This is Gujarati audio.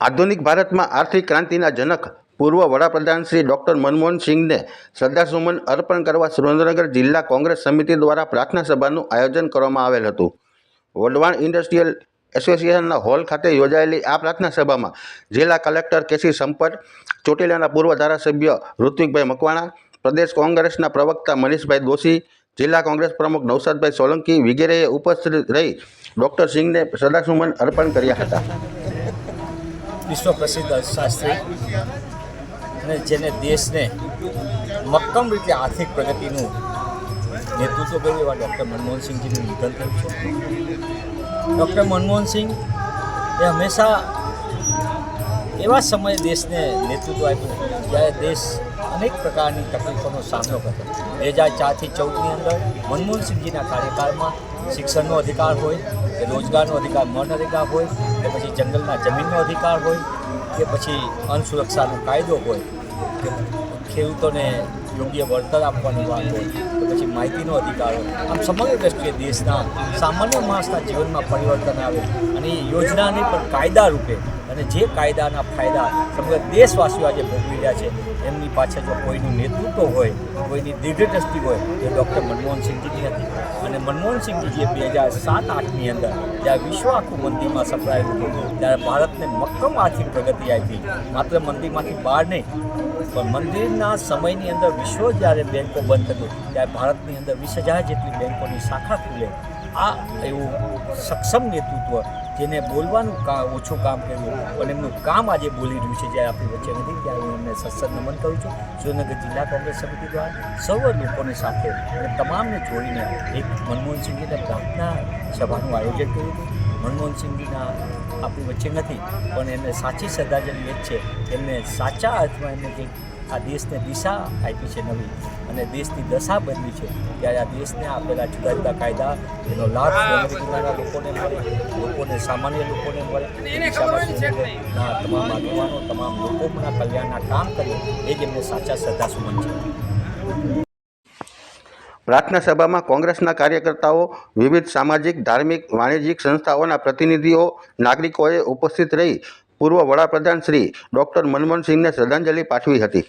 આધુનિક ભારતમાં આર્થિક ક્રાંતિના જનક પૂર્વ વડાપ્રધાન શ્રી ડૉક્ટર મનમોહન સિંઘને શ્રદ્ધાસુમન અર્પણ કરવા સુરેન્દ્રનગર જિલ્લા કોંગ્રેસ સમિતિ દ્વારા પ્રાર્થના સભાનું આયોજન કરવામાં આવેલ હતું. વઢવાણ ઇન્ડસ્ટ્રીયલ એસોસિએશનના હોલ ખાતે યોજાયેલી આ પ્રાર્થના સભામાં જિલ્લા કલેક્ટર કેસી સંપત, ચોટીલાના પૂર્વ ધારાસભ્ય ઋત્વિકભાઈ મકવાણા, પ્રદેશ કોંગ્રેસના પ્રવક્તા મનીષભાઈ દોશી, જિલ્લા કોંગ્રેસ પ્રમુખ નૌશાદભાઈ સોલંકી વગેરેએ ઉપસ્થિત રહી ડૉક્ટર સિંહને શ્રદ્ધાસુમન અર્પણ કર્યા હતા. વિશ્વ પ્રસિદ્ધ અર્થશાસ્ત્રી અને જેને દેશને મક્કમ રીતે આર્થિક પ્રગતિનું નેતૃત્વ કર્યું એવા ડૉક્ટર મનમોહનસિંહજીનું નિધન થયું છે. ડૉક્ટર મનમોહનસિંહ એ હંમેશા એવા સમયે દેશને નેતૃત્વ આપ્યું જ્યારે દેશ અનેક પ્રકારની તકલીફોનો સામનો કરતો. બે હજાર ચારથી ચૌદની અંદર મનમોહનસિંહજીના કાર્યકાળમાં શિક્ષણનો અધિકાર હોય કે રોજગારનો અધિકાર મન અધિકાર હોય કે પછી જંગલના જમીનનો અધિકાર હોય કે પછી અન્ન સુરક્ષાનો કાયદો હોય, કે ખેડૂતોને યોગ્ય વળતર આપવાની વાત હોય કે પછી માહિતીનો અધિકાર હોય. આમ સમગ્ર દ્રષ્ટિએ દેશના સામાન્ય માણસના જીવનમાં પરિવર્તન આવે અને એ યોજનાને પણ કાયદા રૂપે અને જે કાયદાના ફાયદા સમગ્ર દેશવાસીઓ આજે ભોગવી રહ્યા છે, એમની પાછળ જો કોઈનું નેતૃત્વ હોય, કોઈની દીર્ઘદ્રષ્ટિ હોય એ ડૉક્ટર મનમોહનસિંહજીની હતી. અને મનમોહનસિંહજીએ બે હજાર સાત આઠની અંદર જ્યારે વિશ્વ આખું મંદીમાં સપડાયું હતું, ત્યારે ભારતને મક્કમ આર્થિક પ્રગતિ આપી. માત્ર મંદીમાંથી બહાર નહીં, પણ મંદિરના સમયની અંદર વિશ્વ જ્યારે બેન્કો બંધ થતું, ત્યારે ભારતની અંદર વીસ હજાર જેટલી બેન્કોની શાખા ખુલે. આ એવું સક્ષમ નેતૃત્વ, જેને બોલવાનું કા, ઓછું કામ કર્યું પણ એમનું કામ આજે બોલી રહ્યું છે જ્યારે આપણી વચ્ચે નથી, ત્યારે હું એમને સત્સદ નમન કરું છું. સુરેન્દ્રનગર જિલ્લા કોંગ્રેસ સમિતિ દ્વારા સર્વ લોકોને સાથે અને તમામને જોડીને એક મનમોહનસિંહજીને પ્રાર્થના સભાનું આયોજન કર્યું હતું. મનમોહનસિંહજીના આપણી વચ્ચે નથી, પણ એમને સાચી શ્રદ્ધાંજલિ એ જ છે. એમને સાચા અર્થમાં એમને જે આ દેશને દિશા આપી છે નવી અને દેશની દશા બદલી છે. ત્યારે આ દેશને આપેલા જુદા જુદા કાયદા એનો લાભ લોકોને મળે લોકોને સામાન્ય લોકોને મળે. દિશામાં સુરેન્દ્રનગરના તમામ લોકો તમામ આ કલ્યાણના કામ કરે એ જ એમને સાચા શ્રદ્ધાસુમન છે. પ્રાર્થના સભામાં કોંગ્રેસના કાર્યકર્તાઓ વિવિધ સામાજિક ધાર્મિક વાણિજ્યિક સંસ્થાઓના પ્રતિનિધિઓ નાગરિકોએ ઉપસ્થિત રહી પૂર્વ વડાપ્રધાન શ્રી ડૉક્ટર મનમોહનસિંહને શ્રદ્ધાંજલિ પાઠવી હતી.